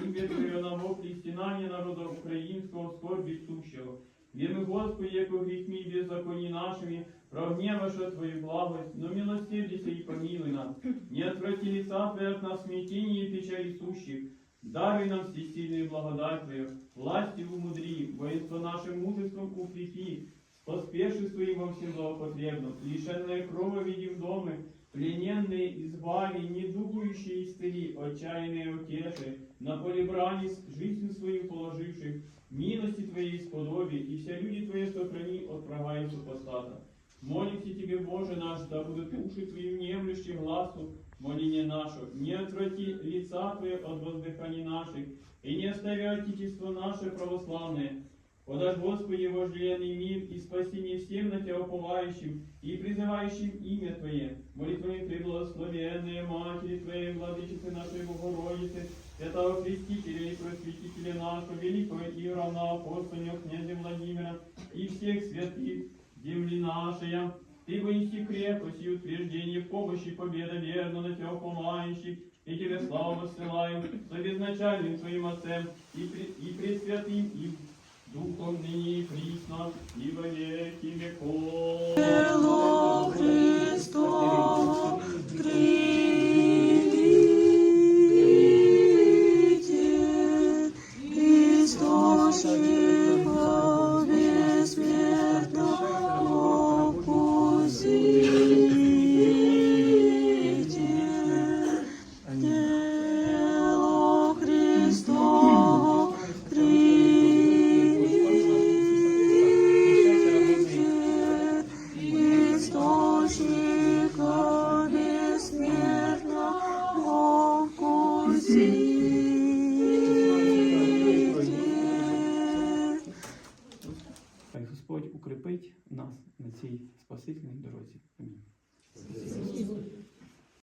Твое на вопли стенания народа украинского скорби сущего. Вірми, Господи, яко гріхми і беззаконні нашими, прогневаша Твою благость, но милостивдися и помилуй нас. Не отврати лица Твоя от нас смятения и печали сущих. Даруй нам всесильную благодать Твою, власти умудри, воинство нашим мужеством укрепи, поспешествуй во всем злоупотребном, лишенные крова видим дома, плененные избави, недугующие исцели, отчаянные утеши, на поле брани жизнь свою положивших, милости Твоей сподоби, и все люди Твои сохрани от врага и супостата. Молимся Тебе, Боже наш, да будут уши Твои внемлющие глазу, моление наше, не отврати лица Твои от воздыханий наших, и не остави Отечество наше православное, Подашь, Господи, вожделенный мир и спасение всем на Тебя уповающим и призывающим имя Твое. Молитвами преблагословенные Матери Твоей, Владычицы нашей Богородицы, Святого Крестителя и Просветителя нашего, Великого и равноапостольного князя Владимира и всех святых земли нашей. Ты воинси крепость и утверждение, помощи, победа верно на Тебя уповающих, и Тебе славу воссылаем, со безначальным Твоим Отцем и, пред, и пресвятым, и Духом ныне и присно, и во. Хай Господь укріпить нас на цій спасительній дорозі. Амінь.